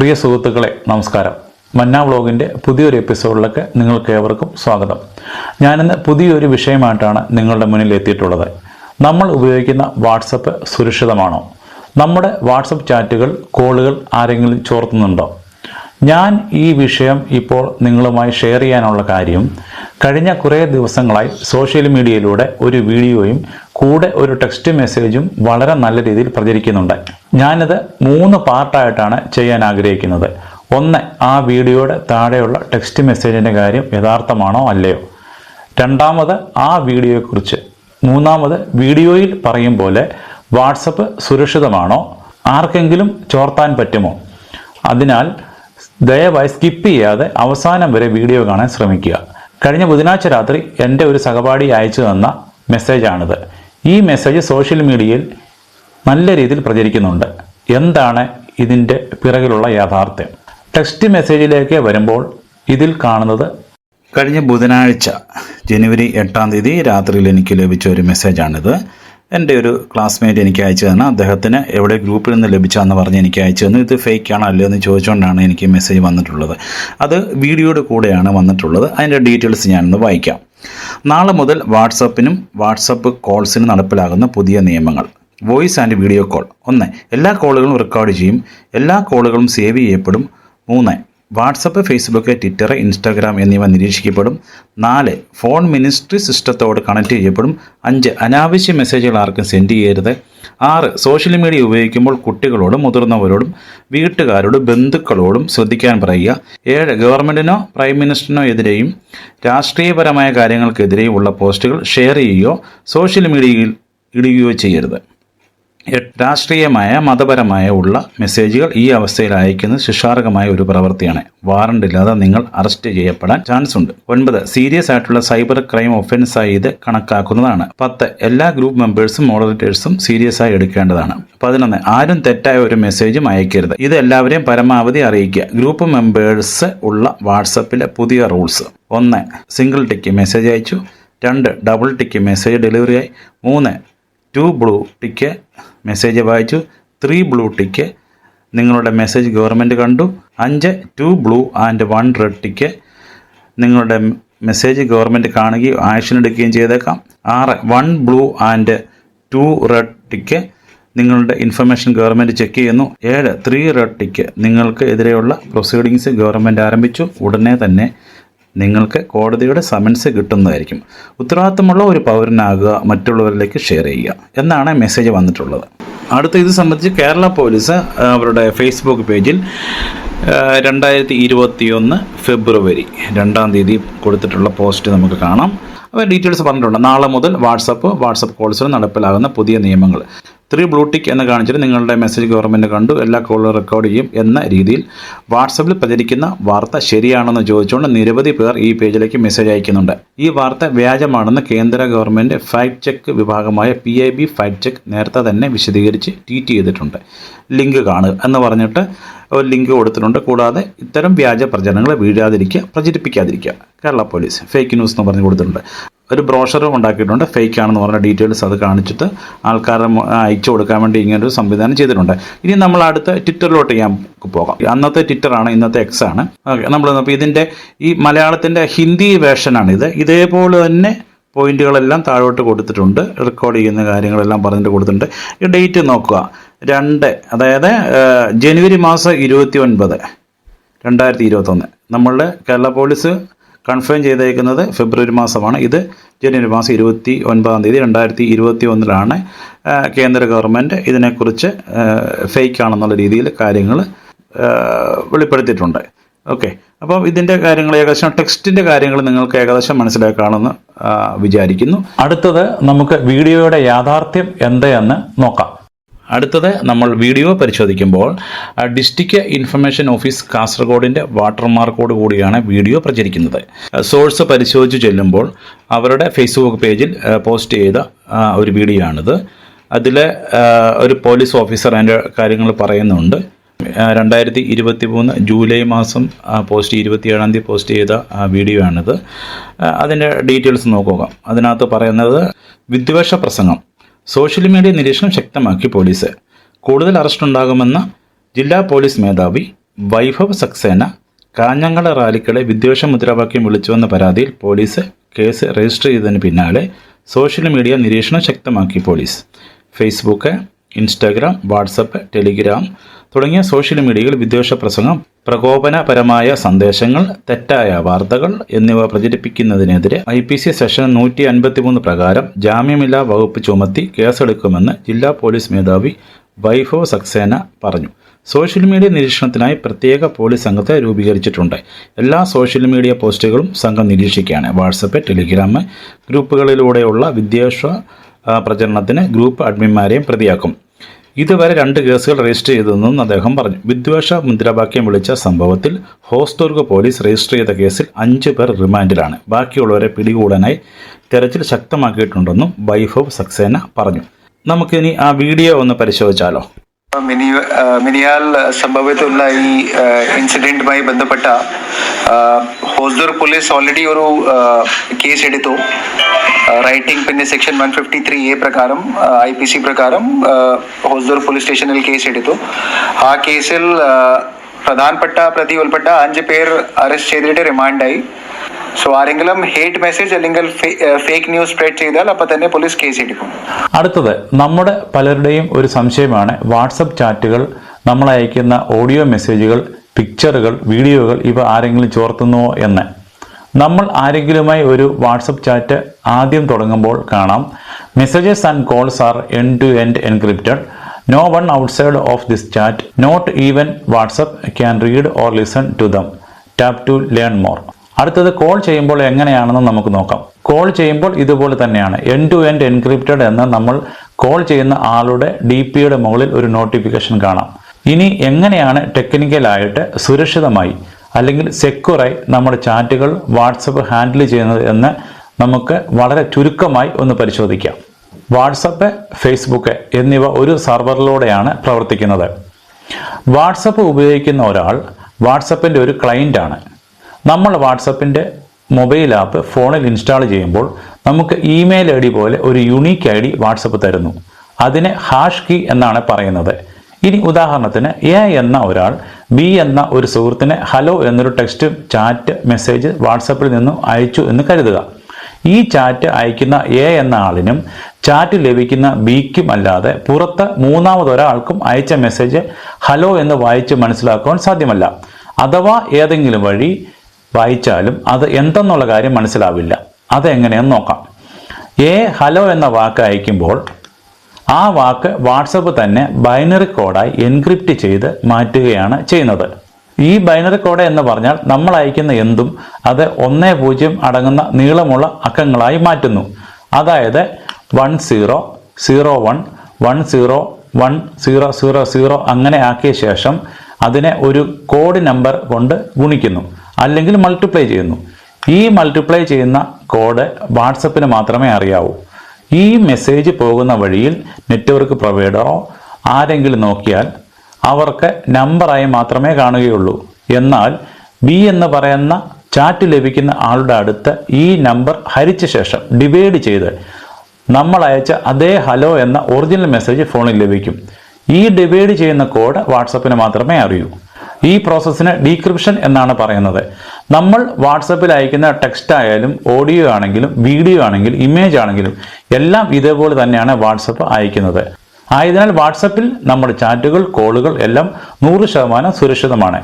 പ്രിയ സുഹൃത്തുക്കളെ നമസ്കാരം. മന്ന വ്ളോഗിന്റെ പുതിയൊരു എപ്പിസോഡിലേക്ക് നിങ്ങൾക്ക് ഏവർക്കും സ്വാഗതം. ഞാനിന്ന് പുതിയൊരു വിഷയമായിട്ടാണ് നിങ്ങളുടെ മുന്നിൽ എത്തിയിട്ടുള്ളത്. നമ്മൾ ഉപയോഗിക്കുന്ന വാട്സപ്പ് സുരക്ഷിതമാണോ? നമ്മുടെ വാട്സപ്പ് ചാറ്റുകൾ കോളുകൾ ആരെങ്കിലും ചോർത്തുന്നുണ്ടോ? ഞാൻ ഈ വിഷയം ഇപ്പോൾ നിങ്ങളുമായി ഷെയർ ചെയ്യാനുള്ള കാര്യം കഴിഞ്ഞ കുറേ ദിവസങ്ങളായി സോഷ്യൽ മീഡിയയിലൂടെ ഒരു വീഡിയോയും കൂടെ ഒരു ടെക്സ്റ്റ് മെസ്സേജും വളരെ നല്ല രീതിയിൽ പ്രചരിക്കുന്നുണ്ട്. ഞാനിത് മൂന്ന് പാർട്ടായിട്ടാണ് ചെയ്യാൻ ആഗ്രഹിക്കുന്നത്. ഒന്ന് ആ വീഡിയോയുടെ താഴെയുള്ള ടെക്സ്റ്റ് മെസ്സേജിന്റെ കാര്യം യഥാർത്ഥമാണോ അല്ലയോ? രണ്ടാമത് ആ വീഡിയോയെക്കുറിച്ച്. മൂന്നാമത് വീഡിയോയിൽ പറയും പോലെ വാട്സപ്പ് സുരക്ഷിതമാണോ? ആർക്കെങ്കിലും ചോർത്താൻ പറ്റുമോ? അതിനാൽ ദയവായി സ്കിപ്പ് ചെയ്യാതെ അവസാനം വരെ വീഡിയോ കാണാൻ ശ്രമിക്കുക. കഴിഞ്ഞ ബുധനാഴ്ച രാത്രി എന്റെ ഒരു സഹപാഠി അയച്ചു തന്ന മെസ്സേജാണിത് ഈ മെസ്സേജ് സോഷ്യൽ മീഡിയയിൽ നല്ല രീതിയിൽ പ്രചരിക്കുന്നുണ്ട്. എന്താണ് ഇതിന്റെ പിറകിലുള്ള യാഥാർത്ഥ്യം? ടെക്സ്റ്റ് മെസ്സേജിലേക്ക് വരുമ്പോൾ ഇതിൽ കാണുന്നത് കഴിഞ്ഞ ബുധനാഴ്ച ജനുവരി എട്ടാം തീയതി രാത്രിയിൽ എനിക്ക് ലഭിച്ച ഒരു മെസ്സേജാണിത്. എന്റെ ഒരു ക്ലാസ്മേറ്റ് എനിക്ക് അയച്ചു തന്നെ. അദ്ദേഹത്തിന് എവിടെ ഗ്രൂപ്പിൽ നിന്ന് ലഭിച്ചാന്ന് പറഞ്ഞ് എനിക്ക് അയച്ചു തന്നു. ഇത് ഫേക്ക് ആണോ അല്ലയോ എന്ന് ചോദിച്ചുകൊണ്ടാണ് എനിക്ക് മെസ്സേജ് വന്നിട്ടുള്ളത്. അത് വീഡിയോയുടെ കൂടെയാണ് വന്നിട്ടുള്ളത്. അതിന്റെ ഡീറ്റെയിൽസ് ഞാനൊന്ന് വായിക്കാം. നാളെ മുതൽ വാട്സപ്പിനും വാട്സപ്പ് കോൾസിനും നടപ്പിലാകുന്ന പുതിയ നിയമങ്ങൾ. Voice and video call. ഒന്ന് എല്ലാ കോളുകളും റെക്കോർഡ് ചെയ്യും. എല്ലാ കോളുകളും സേവ് ചെയ്യപ്പെടും. മൂന്ന് വാട്സപ്പ് ഫേസ്ബുക്ക് ട്വിറ്റർ ഇൻസ്റ്റാഗ്രാം എന്നിവ നിരീക്ഷിക്കപ്പെടും. നാല് ഫോൺ മിനിസ്ട്രി സിസ്റ്റത്തോട് കണക്ട് ചെയ്യപ്പെടും. അഞ്ച് അനാവശ്യ മെസ്സേജുകൾ ആർക്കും സെൻഡ് ചെയ്യരുത്. ആറ് സോഷ്യൽ മീഡിയ ഉപയോഗിക്കുമ്പോൾ കുട്ടികളോടും മുതിർന്നവരോടും വീട്ടുകാരോടും ബന്ധുക്കളോടും ശ്രദ്ധിക്കാൻ പറയുക. ഏഴ് ഗവൺമെന്റിനോ പ്രൈം മിനിസ്റ്ററിനോ എതിരെയും രാഷ്ട്രീയപരമായ കാര്യങ്ങൾക്കെതിരെയും ഉള്ള പോസ്റ്റുകൾ ഷെയർ ചെയ്യുകയോ സോഷ്യൽ മീഡിയയിൽ ഇടുകയോ ചെയ്യരുത്. രാഷ്ട്രീയമായ മതപരമായ ഉള്ള മെസ്സേജുകൾ ഈ അവസ്ഥയിൽ അയക്കുന്നത് ശിക്ഷാർഹമായ ഒരു പ്രവൃത്തിയാണ്. വാറണ്ട് ഇല്ലാതെ നിങ്ങൾ അറസ്റ്റ് ചെയ്യപ്പെടാൻ ചാൻസ് ഉണ്ട്. ഒൻപത് സീരിയസ് ആയിട്ടുള്ള സൈബർ ക്രൈം ഒഫൻസ് ആയി ഇത് കണക്കാക്കുന്നതാണ്. പത്ത് എല്ലാ ഗ്രൂപ്പ് മെമ്പേഴ്സും മോഡറേറ്റേഴ്സും സീരിയസ് ആയി എടുക്കേണ്ടതാണ്. പതിനൊന്ന് ആരും തെറ്റായ ഒരു മെസ്സേജും അയക്കരുത്. ഇത് എല്ലാവരെയും പരമാവധി അറിയിക്കുക. ഗ്രൂപ്പ് മെമ്പേഴ്സ് ഉള്ള വാട്സപ്പിലെ പുതിയ റൂൾസ്. ഒന്ന് സിംഗിൾ ടിക്ക് മെസ്സേജ് അയച്ചു. രണ്ട് ഡബിൾ ടിക്ക് മെസ്സേജ് ഡെലിവറി ആയി. മൂന്ന് ടു ബ്ലൂ ടിക്ക് മെസ്സേജ് വായിച്ചു. ത്രീ ബ്ലൂ ടിക്ക് നിങ്ങളുടെ മെസ്സേജ് ഗവൺമെന്റ് കണ്ടു. അഞ്ച് two blue and one red tick നിങ്ങളുടെ മെസ്സേജ് ഗവൺമെന്റ് കാണുകയും ആക്ഷൻ എടുക്കുകയും ചെയ്തേക്കാം. ആറ് one blue and two red tick നിങ്ങളുടെ ഇൻഫർമേഷൻ ഗവൺമെന്റ് ചെക്ക് ചെയ്യുന്നു. ഏഴ് ത്രീ റെഡ് ടിക്ക് നിങ്ങൾക്ക് എതിരെയുള്ള പ്രൊസീഡിങ്സ് ഗവൺമെന്റ് ആരംഭിച്ചു. ഉടനെ തന്നെ നിങ്ങൾക്ക് കോടതിയുടെ സമൻസ് കിട്ടുന്നതായിരിക്കും. ഉത്തരവാദിത്തമുള്ള ഒരു പൗരനാകുക മറ്റുള്ളവരിലേക്ക് ഷെയർ ചെയ്യുക എന്നാണ് മെസ്സേജ് വന്നിട്ടുള്ളത്. അടുത്ത ഇത് സംബന്ധിച്ച് കേരള പോലീസ് അവരുടെ ഫേസ്ബുക്ക് പേജിൽ രണ്ടായിരത്തി ഇരുപത്തിയൊന്ന് ഫെബ്രുവരി രണ്ടാം തീയതി കൊടുത്തിട്ടുള്ള പോസ്റ്റ് നമുക്ക് കാണാം. അവർ ഡീറ്റെയിൽസ് പറഞ്ഞിട്ടുണ്ട്. നാളെ മുതൽ വാട്സപ്പ് വാട്സപ്പ് കോൾസിൽ നടപ്പിലാകുന്ന പുതിയ നിയമങ്ങൾ. ത്രീ ബ്ലൂടിക് എന്ന് കാണിച്ചിട്ട് നിങ്ങളുടെ മെസ്സേജ് ഗവൺമെന്റ് കണ്ടു. എല്ലാ കോളും റെക്കോർഡ് ചെയ്യും എന്ന രീതിയിൽ വാട്സപ്പിൽ പ്രചരിക്കുന്ന വാർത്ത ശരിയാണെന്ന് ചോദിച്ചുകൊണ്ട് നിരവധി പേർ ഈ പേജിലേക്ക് മെസ്സേജ് അയക്കുന്നുണ്ട്. ഈ വാർത്ത വ്യാജമാണെന്ന് കേന്ദ്ര ഗവൺമെന്റ് ഫാക്ട് ചെക്ക് വിഭാഗമായ P I B fact check നേരത്തെ തന്നെ വിശദീകരിച്ച് ട്വീറ്റ് ചെയ്തിട്ടുണ്ട്. ലിങ്ക് കാണുക എന്ന് പറഞ്ഞിട്ട് ഒരു ലിങ്ക് കൊടുത്തിട്ടുണ്ട്. കൂടാതെ ഇത്തരം വ്യാജ പ്രചരണങ്ങളെ വീഴാതിരിക്കുക പ്രചരിപ്പിക്കാതിരിക്കുക. കേരള പോലീസ് ഫേക്ക് ന്യൂസ് എന്ന് പറഞ്ഞ് കൊടുത്തിട്ടുണ്ട്. ഒരു ബ്രോഷറും ഉണ്ടാക്കിയിട്ടുണ്ട്. ഫേക്ക് ആണെന്ന് പറഞ്ഞ ഡീറ്റെയിൽസ് അത് കാണിച്ചിട്ട് ആൾക്കാരെ അയച്ചു കൊടുക്കാൻ വേണ്ടി ഇങ്ങനെ ഒരു സംവിധാനം ചെയ്തിട്ടുണ്ട്. ഇനി നമ്മൾ അടുത്ത ട്വിറ്ററിലോട്ട് ഞാൻ പോകാം. അന്നത്തെ ട്വിറ്റർ ആണ് ഇന്നത്തെ എക്സ് ആണ്. നമ്മൾ അപ്പോൾ ഇതിന്റെ ഈ മലയാളത്തിന്റെ ഹിന്ദി വേർഷനാണ് ഇത്. ഇതേപോലെ തന്നെ പോയിന്റുകളെല്ലാം താഴോട്ട് കൊടുത്തിട്ടുണ്ട്. റെക്കോർഡ് ചെയ്യുന്ന കാര്യങ്ങളെല്ലാം പറഞ്ഞിട്ട് കൊടുത്തിട്ടുണ്ട്. ഈ ഡേറ്റ് നോക്കുക. രണ്ട് അതായത് ജനുവരി മാസം ഇരുപത്തി ഒൻപത് രണ്ടായിരത്തി ഇരുപത്തൊന്ന് നമ്മളുടെ കേരള പോലീസ് കൺഫേം ചെയ്തേക്കുന്നത് ഫെബ്രുവരി മാസമാണ്. ഇത് ജനുവരി മാസം ഇരുപത്തി ഒൻപതാം തീയതി രണ്ടായിരത്തി ഇരുപത്തി ഒന്നിലാണ് കേന്ദ്ര ഗവൺമെന്റ് ഇതിനെക്കുറിച്ച് ഫേക്ക് ആണെന്നുള്ള രീതിയിൽ കാര്യങ്ങൾ വെളിപ്പെടുത്തിയിട്ടുണ്ട്. ഓക്കെ. അപ്പം ഇതിന്റെ കാര്യങ്ങൾ ഏകദേശം ടെക്സ്റ്റിന്റെ കാര്യങ്ങൾ നിങ്ങൾക്ക് ഏകദേശം മനസ്സിലാക്കാണെന്ന് വിചാരിക്കുന്നു. അടുത്തത് നമുക്ക് വീഡിയോയുടെ യാഥാർത്ഥ്യം എന്തെന്ന് നോക്കാം. അടുത്തത് നമ്മൾ വീഡിയോ പരിശോധിക്കുമ്പോൾ ഡിസ്ട്രിക്ട് ഇൻഫർമേഷൻ ഓഫീസ് കാസർഗോഡിന്റെ വാട്ടർമാർക്കോട് കൂടിയാണ് വീഡിയോ പ്രചരിക്കുന്നത്. സോഴ്സ് പരിശോധിച്ച് ചെല്ലുമ്പോൾ അവരുടെ ഫേസ്ബുക്ക് പേജിൽ പോസ്റ്റ് ചെയ്ത ഒരു വീഡിയോ ആണിത് അതിൽ ഒരു പോലീസ് ഓഫീസർ അതിന്റെ കാര്യങ്ങൾ പറയുന്നുണ്ട്. രണ്ടായിരത്തി ഇരുപത്തി മൂന്ന് ജൂലൈ മാസം പോസ്റ്റ് ഇരുപത്തിയേഴാം തീയതി പോസ്റ്റ് ചെയ്ത വീഡിയോ ആണിത് അതിന്റെ ഡീറ്റെയിൽസ് നോക്കുക. അതിനകത്ത് പറയുന്നത് വിദ്വേഷ പ്രസംഗം. സോഷ്യൽ മീഡിയ നിരീക്ഷണം ശക്തമാക്കി പോലീസ്. കൂടുതൽ അറസ്റ്റ് ഉണ്ടാകുമെന്ന് ജില്ലാ പോലീസ് മേധാവി വൈഭവ് സക്സേന കാഞ്ഞങ്ങള റാലിക്കളെ വിദ്വേഷ മുദ്രാവാക്യം വിളിച്ചുവെന്ന പരാതിയിൽ പോലീസ് കേസ് രജിസ്റ്റർ ചെയ്തതിന് പിന്നാലെ സോഷ്യൽ മീഡിയ നിരീക്ഷണം ശക്തമാക്കി police. Facebook Instagram WhatsApp Telegram തുടങ്ങിയ സോഷ്യൽ മീഡിയയിൽ വിദ്വേഷ പ്രസംഗം പ്രകോപനപരമായ സന്ദേശങ്ങൾ തെറ്റായ വാർത്തകൾ എന്നിവ പ്രചരിപ്പിക്കുന്നതിനെതിരെ ഐ പി സി സെഷൻ നൂറ്റി അൻപത്തിമൂന്ന് പ്രകാരം ജാമ്യമില്ലാ വകുപ്പ് ചുമത്തി കേസെടുക്കുമെന്ന് ജില്ലാ പോലീസ് മേധാവി വൈഭവ് സക്സേന പറഞ്ഞു. സോഷ്യൽ മീഡിയ നിരീക്ഷണത്തിനായി പ്രത്യേക പോലീസ് സംഘത്തെ രൂപീകരിച്ചിട്ടുണ്ട്. എല്ലാ സോഷ്യൽ മീഡിയ പോസ്റ്റുകളും സംഘം നിരീക്ഷിക്കുകയാണ്. വാട്സപ്പ് ടെലിഗ്രാം ഗ്രൂപ്പുകളിലൂടെയുള്ള വിദ്വേഷ പ്രചരണത്തിന് ഗ്രൂപ്പ് അഡ്മിന്മാരെയും പ്രതിയാക്കും. ഇതുവരെ രണ്ട് കേസുകൾ രജിസ്റ്റർ ചെയ്തതെന്നും അദ്ദേഹം പറഞ്ഞു. വിദ്വേഷ മുദ്രാവാക്യം വിളിച്ച സംഭവത്തിൽ ഹോസ്ദുർഗ് പോലീസ് രജിസ്റ്റർ ചെയ്ത കേസിൽ അഞ്ച് പേർ റിമാൻഡിലാണ്. ബാക്കിയുള്ളവരെ പിടികൂടാനായി തെരച്ചിൽ ശക്തമാക്കിയിട്ടുണ്ടെന്നും വൈഭവ് സക്സേന പറഞ്ഞു. നമുക്കിനി ആ വീഡിയോ ഒന്ന് പരിശോധിച്ചാലോ? മിനിയാൽ സംഭവിച്ചുള്ള ഈ ഇൻസിഡന്റുമായി ബന്ധപ്പെട്ട ഹോസ്ദൂർ പോലീസ് ഓൾറെഡി ഒരു കേസ് എടുത്തു. റൈറ്റിംഗ് പിന്നെ section one fifty three A പ്രകാരം ഐ പി സി പ്രകാരം ഹോസ്ദൂർ പോലീസ് സ്റ്റേഷനിൽ കേസ് എടുത്തു. ആ കേസിൽ പ്രധാനപ്പെട്ട പ്രതി ഉൾപ്പെട്ട അഞ്ച് പേർ അറസ്റ്റ് ചെയ്തിട്ട് റിമാൻഡായി സോ ആരെങ്കിലും ഹേറ്റ് മെസ്സേജ് അല്ലെങ്കിൽ ഫേക്ക് ന്യൂസ് സ്പ്രെഡ് ചെയ്താൽ അപ്പൊ തന്നെ പോലീസ് കേസ് എടുക്കും. അടുത്തത് നമ്മുടെ പലരുടെയും ഒരു സംശയമാണ് വാട്സപ്പ് ചാറ്റുകൾ നമ്മൾ അയക്കുന്ന ഓഡിയോ മെസ്സേജുകൾ പിക്ചറുകൾ വീഡിയോകൾ ഇവ ആരെങ്കിലും ചോർത്തുന്നുവോ എന്ന്. നമ്മൾ ആരെങ്കിലുമായി ഒരു വാട്സപ്പ് ചാറ്റ് ആദ്യം തുടങ്ങുമ്പോൾ കാണാം. Messages and calls are end to end encrypted no one outside of this chat not even WhatsApp can read or listen to them tap to learn more അടുത്തത് കോൾ ചെയ്യുമ്പോൾ എങ്ങനെയാണെന്ന് നമുക്ക് നോക്കാം. കോൾ ചെയ്യുമ്പോൾ ഇതുപോലെ തന്നെയാണ്. എൻ ടു എൻഡ് എൻക്രിപ്റ്റഡ് എന്ന് നമ്മൾ കോൾ ചെയ്യുന്ന ആളുടെ ഡി പിയുടെ മുകളിൽ ഒരു നോട്ടിഫിക്കേഷൻ കാണാം. ഇനി എങ്ങനെയാണ് ടെക്നിക്കലായിട്ട് സുരക്ഷിതമായി അല്ലെങ്കിൽ സെക്യൂറായി നമ്മുടെ ചാറ്റുകൾ വാട്സപ്പ് ഹാൻഡിൽ ചെയ്യുന്നത് എന്ന് നമുക്ക് വളരെ ചുരുക്കമായി ഒന്ന് പരിശോധിക്കാം. വാട്സപ്പ് ഫേസ്ബുക്ക് എന്നിവ ഒരു സെർവറിലൂടെയാണ് പ്രവർത്തിക്കുന്നത്. വാട്സപ്പ് ഉപയോഗിക്കുന്ന ഒരാൾ വാട്സപ്പിന്റെ ഒരു ക്ലയന്റാണ് നമ്മൾ വാട്സപ്പിന്റെ മൊബൈൽ ആപ്പ് ഫോണിൽ ഇൻസ്റ്റാൾ ചെയ്യുമ്പോൾ നമുക്ക് ഇമെയിൽ ഐ ഡി പോലെ ഒരു യുണീക്ക് ഐ ഡി വാട്സപ്പ് തരുന്നു. അതിനെ ഹാഷ് കീ എന്നാണ് പറയുന്നത്. ഇനി ഉദാഹരണത്തിന് എ എന്ന ഒരാൾ ബി എന്ന ഒരു സുഹൃത്തിനെ ഹലോ എന്നൊരു ടെക്സ്റ്റ് ചാറ്റ് മെസ്സേജ് വാട്സപ്പിൽ നിന്നും അയച്ചു എന്ന് കരുതുക. ഈ ചാറ്റ് അയക്കുന്ന എ എന്ന ആളിനും ചാറ്റ് ലഭിക്കുന്ന ബിക്കും അല്ലാതെ പുറത്ത് മൂന്നാമതൊരാൾക്കും അയച്ച മെസ്സേജ് ഹലോ എന്ന് വായിച്ച് മനസ്സിലാക്കുവാൻ സാധ്യമല്ല. അഥവാ ഏതെങ്കിലും വഴി വായിച്ചാലും അത് എന്തെന്നുള്ള കാര്യം മനസ്സിലാവില്ല. അതെങ്ങനെയെന്ന് നോക്കാം. എ ഹലോ എന്ന വാക്ക് അയക്കുമ്പോൾ ആ വാക്ക് വാട്സപ്പ് തന്നെ ബൈനറി കോഡായി എൻക്രിപ്റ്റ് ചെയ്ത് മാറ്റുകയാണ് ചെയ്യുന്നത്. ഈ ബൈനറി കോഡ് എന്ന് പറഞ്ഞാൽ നമ്മൾ അയക്കുന്ന എന്തും അത് ഒന്നേ പൂജ്യം അടങ്ങുന്ന നീളമുള്ള അക്കങ്ങളായി മാറ്റുന്നു. അതായത് one zero zero one one zero one zero zero zero അങ്ങനെ ആക്കിയ ശേഷം അതിനെ ഒരു കോഡ് നമ്പർ കൊണ്ട് ഗുണിക്കുന്നു. അല്ലെങ്കിൽ മൾട്ടിപ്ലൈ ചെയ്യുന്നു. ഈ മൾട്ടിപ്ലൈ ചെയ്യുന്ന കോഡ് വാട്സപ്പിന് മാത്രമേ അറിയാവൂ. ഈ മെസ്സേജ് പോകുന്ന വഴിയിൽ നെറ്റ്വർക്ക് പ്രൊവൈഡറോ ആരെങ്കിലും നോക്കിയാൽ അവർക്ക് നമ്പറായി മാത്രമേ കാണുകയുള്ളൂ. എന്നാൽ ബി എന്ന് പറയുന്ന ചാറ്റ് ലഭിക്കുന്ന ആളുടെ അടുത്ത് ഈ നമ്പർ ഹരിച്ച ശേഷം ഡിവൈഡ് ചെയ്ത് നമ്മൾ അയച്ച അതേ ഹലോ എന്ന ഒറിജിനൽ മെസ്സേജ് ഫോണിൽ ലഭിക്കും. ഈ ഡിവൈഡ് ചെയ്യുന്ന കോഡ് വാട്സപ്പിന് മാത്രമേ അറിയൂ. ഈ പ്രോസസ്സിന് ഡീക്രിപ്ഷൻ എന്നാണ് പറയുന്നത്. നമ്മൾ വാട്സപ്പിൽ അയക്കുന്ന ടെക്സ്റ്റ് ആയാലും ഓഡിയോ ആണെങ്കിലും വീഡിയോ ആണെങ്കിലും ഇമേജ് ആണെങ്കിലും എല്ലാം ഇതേപോലെ തന്നെയാണ് വാട്സപ്പ് അയക്കുന്നത്. ആയതിനാൽ വാട്സപ്പിൽ നമ്മുടെ ചാറ്റുകൾ കോളുകൾ എല്ലാം നൂറ് ശതമാനം സുരക്ഷിതമാണ്.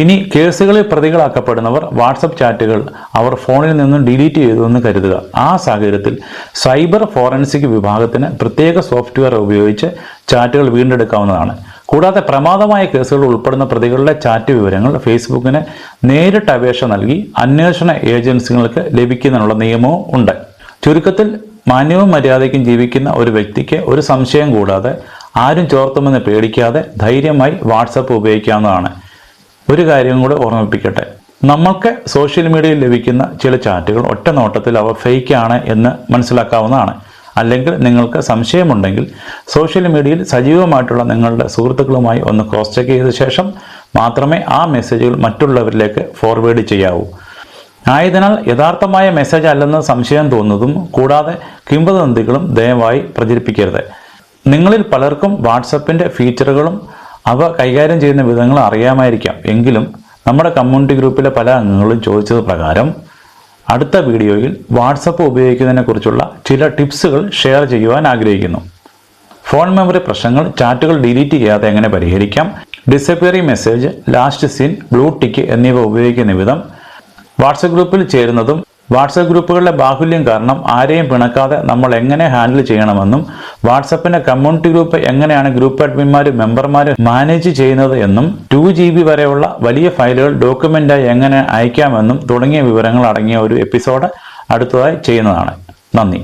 ഇനി കേസുകളിൽ പ്രതികളാക്കപ്പെടുന്നവർ വാട്സപ്പ് ചാറ്റുകൾ അവർ ഫോണിൽ നിന്നും ഡിലീറ്റ് ചെയ്തു എന്ന് കരുതുക. ആ സാഹചര്യത്തിൽ സൈബർ ഫോറൻസിക് വിഭാഗത്തിന് പ്രത്യേക സോഫ്റ്റ്വെയർ ഉപയോഗിച്ച് ചാറ്റുകൾ വീണ്ടെടുക്കാവുന്നതാണ്. കൂടാതെ പ്രമാദമായ കേസുകൾ ഉൾപ്പെടുന്ന പ്രതികളുടെ ചാറ്റ് വിവരങ്ങൾ ഫേസ്ബുക്കിന് നേരിട്ട് അപേക്ഷ നൽകി അന്വേഷണ ഏജൻസികൾക്ക് ലഭിക്കുന്നതിനുള്ള നിയമവും ഉണ്ട്. ചുരുക്കത്തിൽ മാന്യവും മര്യാദയ്ക്കും ജീവിക്കുന്ന ഒരു വ്യക്തിക്ക് ഒരു സംശയം കൂടാതെ ആരും ചോർത്തുമെന്ന് പേടിക്കാതെ ധൈര്യമായി വാട്സപ്പ് ഉപയോഗിക്കാവുന്നതാണ്. ഒരു കാര്യം കൂടെ ഓർമ്മിപ്പിക്കട്ടെ. നമ്മൾക്ക് സോഷ്യൽ മീഡിയയിൽ ലഭിക്കുന്ന ചില ചാറ്റുകൾ ഒറ്റ നോട്ടത്തിൽ അവ ഫേക്കാണ് എന്ന് മനസ്സിലാക്കാവുന്നതാണ്. അല്ലെങ്കിൽ നിങ്ങൾക്ക് സംശയമുണ്ടെങ്കിൽ സോഷ്യൽ മീഡിയയിൽ സജീവമായിട്ടുള്ള നിങ്ങളുടെ സുഹൃത്തുക്കളുമായി ഒന്ന് ക്രോസ് ചെക്ക് ചെയ്ത ശേഷം മാത്രമേ ആ മെസ്സേജുകൾ മറ്റുള്ളവരിലേക്ക് ഫോർവേഡ് ചെയ്യാവൂ. ആയതിനാൽ യഥാർത്ഥമായ മെസ്സേജ് അല്ലെന്ന് സംശയം തോന്നുന്നതും കൂടാതെ കിംവദന്തികളും ദയവായി പ്രചരിപ്പിക്കരുത്. നിങ്ങളിൽ പലർക്കും വാട്സപ്പിന്റെ ഫീച്ചറുകളും അവ കൈകാര്യം ചെയ്യുന്ന വിധങ്ങൾ അറിയാമായിരിക്കാം. എങ്കിലും നമ്മുടെ കമ്മ്യൂണിറ്റി ഗ്രൂപ്പിലെ പല അംഗങ്ങളും ചോദിച്ചത് പ്രകാരം അടുത്ത വീഡിയോയിൽ വാട്സപ്പ് ഉപയോഗിക്കുന്നതിനെക്കുറിച്ചുള്ള ചില ടിപ്സുകൾ ഷെയർ ചെയ്യുവാൻ ആഗ്രഹിക്കുന്നു. ഫോൺ മെമ്മറി പ്രശ്നങ്ങൾ ചാറ്റുകൾ ഡിലീറ്റ് ചെയ്യാതെ എങ്ങനെ പരിഹരിക്കാം disappearing message last seen blue tick എന്നിവ ഉപയോഗിക്കുന്ന വിധം വാട്സപ്പ് ഗ്രൂപ്പിൽ ചേരുന്നതും വാട്സപ്പ് ഗ്രൂപ്പുകളുടെ ബാഹുല്യം കാരണം ആരെയും പിണക്കാതെ നമ്മൾ എങ്ങനെ ഹാൻഡിൽ ചെയ്യണമെന്നും വാട്സപ്പിന്റെ കമ്മ്യൂണിറ്റി ഗ്രൂപ്പ് എങ്ങനെയാണ് ഗ്രൂപ്പ് അഡ്മിന്മാരും മെമ്പർമാരും മാനേജ് ചെയ്യുന്നത് എന്നും ടു ജി ബി വരെയുള്ള വലിയ ഫയലുകൾ ഡോക്യുമെന്റായി എങ്ങനെ അയക്കാമെന്നും തുടങ്ങിയ വിവരങ്ങൾ അടങ്ങിയ ഒരു എപ്പിസോഡ് അടുത്തതായി ചെയ്യുന്നതാണ്. നന്ദി.